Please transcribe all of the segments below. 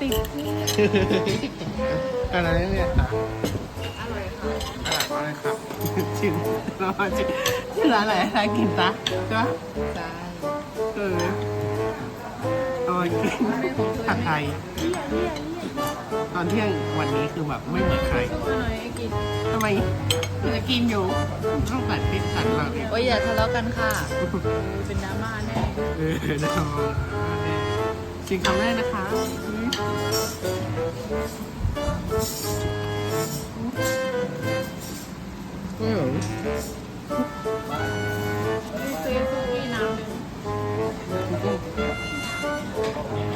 ติดอะไรเนี่ยค่ะอร่อยค่ะอร่อยมากเลยครับชิมรอชิมชื่อร้านอะไรร้านกินตะใช่ปะใช่เอออร่อยกินผัดไทยตอนเที่ยงวันนี้คือแบบไม่เหมือนใครอร่อยกินทำไมจะกินอยู่ต้องกัดพริกกัดเราดิโอ้ยอย่าทะเลาะกันค่ะ เป็นดราม่าแน่เออนะ ชิมคำแรกนะคะอืมซื้อซูกี้น้ำหนึ่ง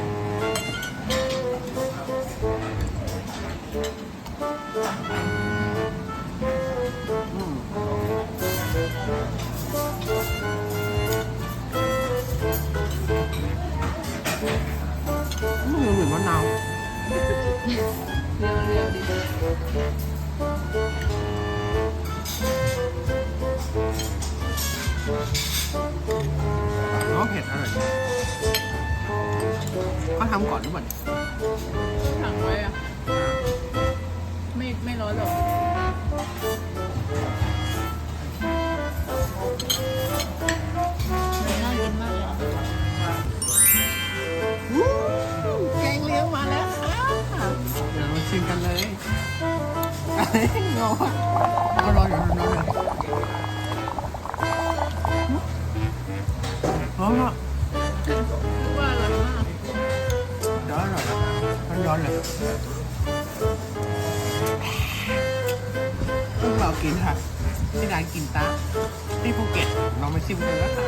อืมเหมือนมะนาวเรียวเรียวดีแล้วก็เผ็ดอร่อยเขาทำก่อนหรือเปล่า เดี๋ยวเราชิมกันเลยงอเอรออยู่รออยู่ร้อนอะว่าอร่อยมากเลยวอร่อยนะมันร้อนเลยพิ่งเรากินค่ะ ที่ร้านกินตาที่ภูเก็ตเรามาชิมกันนะคะ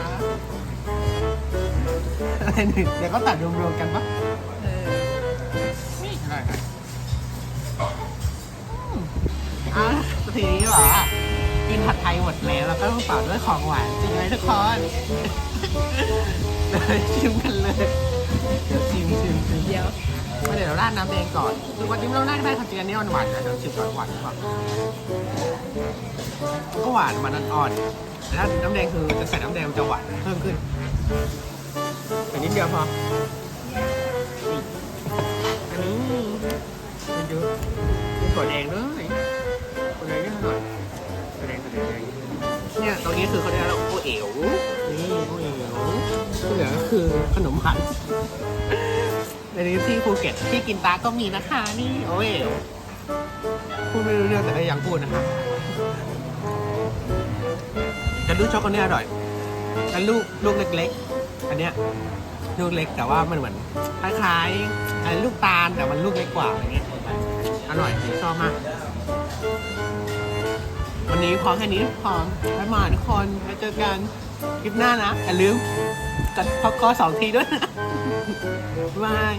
อะไรหนึ่งเดี๋ยวก็ตัดรวมๆกันปะ ทีนี้เหรอกินผัดไทยหมดแล้วแล้วก็ต้องเป่าด้วยของหวานจริงไหมทุกคนเลยชิมกันเลยเดี๋ยวชิมชิมชิมเดี๋ยวมาเดี๋ยวเราราดน้ำแดงก่อนคือวันนี้เราราดได้ความจริงอันนี้มันหวานนะเดี๋ยวชิมก่อนหวานก่อนก็หวานมันอ่อนๆแต่ถ้าน้ำแดงคือจะใส่น้ำแดงมันจะหวานเพิ่มขึ้นแต่นิดเดียวพอนี่อันนี้มันเยอะมีถั่วแดงด้ว เนี่ยตรงนี้คือเขาเรียกว่าโอเอ๋วนี่โอเอ๋วที่เหลือก็คือขนมผันในนี้ที่ภูเก็ตที่กินตาก็มีนะคะนี่โอ้ยพูดไม่รู้เรื่องแต่ก็ยังพูดนะคะแต่ลูกช็อกโกแลตอร่อยแล้วลูกลูกเล็กๆ อันเนี้ยลูกเล็กแต่ว่ามันเหมือนคล้ายๆอะไรลูกตาลแต่มันลูกเล็กกว่าอะไรเงี้ยอร่อยชอบมาก วันนี้พอแค่นี้พอไปมาทุกคนไปเจอกันคลิปหน้านะอย่าลืมกดพอกอสองทีด้วยนะบาย